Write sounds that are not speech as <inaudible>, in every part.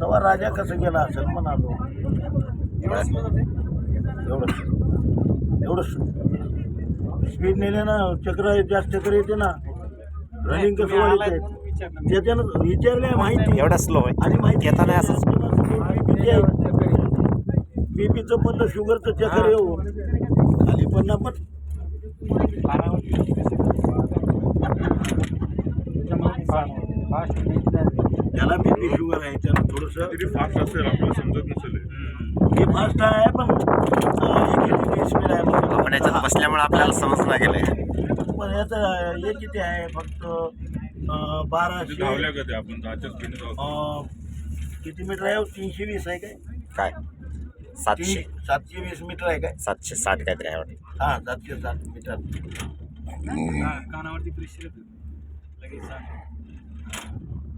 तेव्हा राजा कसं गेला असेल म्हणालो. एवढंच एवढंच. स्पीड नेले ना चक्र जास्त चक्र येते ना. रनिंग कसं वाढते? त्याच्यानं विचारले. माहिती. एवढा स्लो आहे. आणि माहिती येताना असंच बीपीचं पण तर शुगरचं चक्कर येऊ खाली पण. ना पण त्याला बीपी शुगर आहे त्याला थोडस फास्ट असेल आपल्याला समजत नसेल. हे. फास्ट आहे पण हे स्पीड आहे म्हणजे आपण याच्यात बसल्यामुळे आपल्याला समजणं गेलंय. पण याचं हे किती आहे फक्त बाराशे धावल्या का ते आपण? दहाच्या स्पीडने धावतो. अं, किती मीटर आहे? हो? तीनशे वीस आहे काय? काय? सातशे. सातशे वीस मीटर आहे काय? सातशे साठ काहीतरी आहे वाटतं. हा सातशे साठ मीटर. कानावरती प्रेशर लगेच.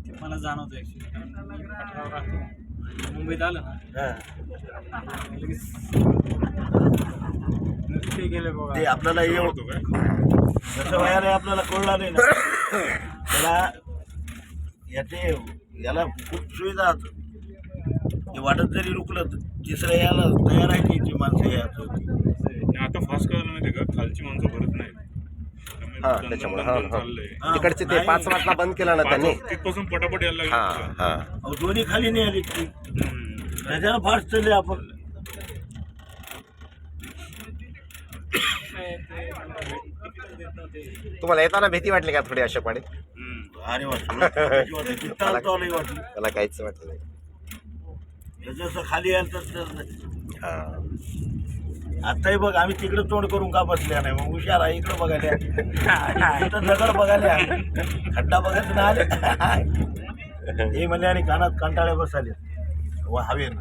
ते मला जाणवतं ॲक्च्युली कारण मी राहतो. मुंबईत आलं ना हा. लगेच नुसते गेले बघा. ते आपल्याला येऊ धावतो काय? आपल्याला कळलं नाही ना. त्याला याचे याला खूप सुविधा आहेत. हे वाटत जरी रुकलं तर तिसऱ्या याला तयार आहे की ती माणसं आणि आता फास्ट करायला माहिती का? खालची माणसं भरत नाहीत. त्यामुळे हा त्याच्यामुळे. हा हा. हा, तिकडचे ते नाही. पाच वाजता बंद केला ना त्यांनी. तिथपासून पटापट यायला हा लागलं. हा. अहो, दोन्ही खाली नाही आली. ती. त्याच्यानं फास्ट चालले आपण. तुम्हाला येताना भीती वाटली का थोडी अशा पाणी हम्म. अरे <laughs> वाटलं. वाटलं. मला काहीच वाटलं नाही. जसं खाली आलं तर हा. आताही बघ आम्ही तिकडे तोंड करून का बसल्या नाही? मग हुशार आहे इकडे बघायला इथं दगड बघायला खड्डा बघायला ना आले. हे म्हणजे आणि कानात कंटाळे बसाले व हवे ना.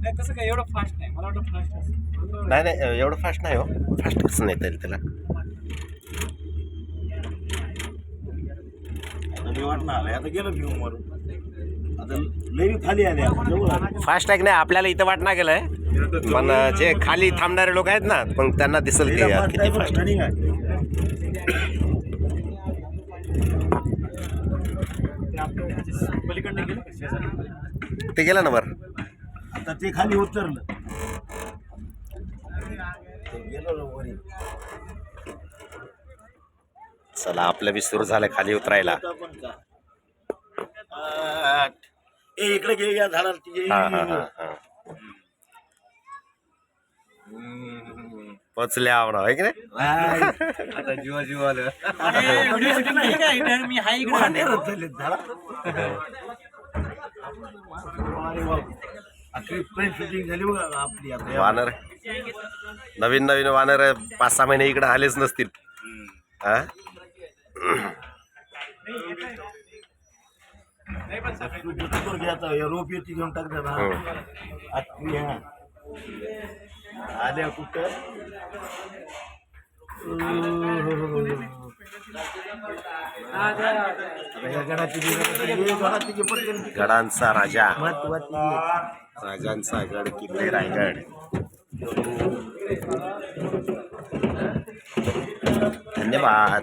नाही तसं काय एवढं फास्ट नाही. मला वाटतं फास्ट नाही नाही एवढं फास्ट नाही हो. फास्ट कसं नाही येईल त्याला. आता मी वाटणं आलंय. आता गेलो घेऊन मारून आता लई खाली आले. फास्ट आहे की नाही? आपल्याला इथं वाटणार गेलंय पण जे खाली थांबणारे लोक आहेत ना पण त्यांना दिसेल की यार किती फास्ट ते गेलं ना बरं आता ते खाली उतरलं. चला आपलं बी सुरू झालं खाली उतरायला. इकडे घे या झाडाला. हा हा हा हा. पोचल्या आवडा आहे की नाही. आता जीवा जीव आलं. मी हाय. वानर. नवीन नवीन वानर पाच सहा महिने इकडे आलेच नसतील. हा? रोप येते घेऊन टाक ना. आत्मी हा आल्या कुठं? गडाची राजा. राजांचा गड किल्ले रायगड. धन्यवाद.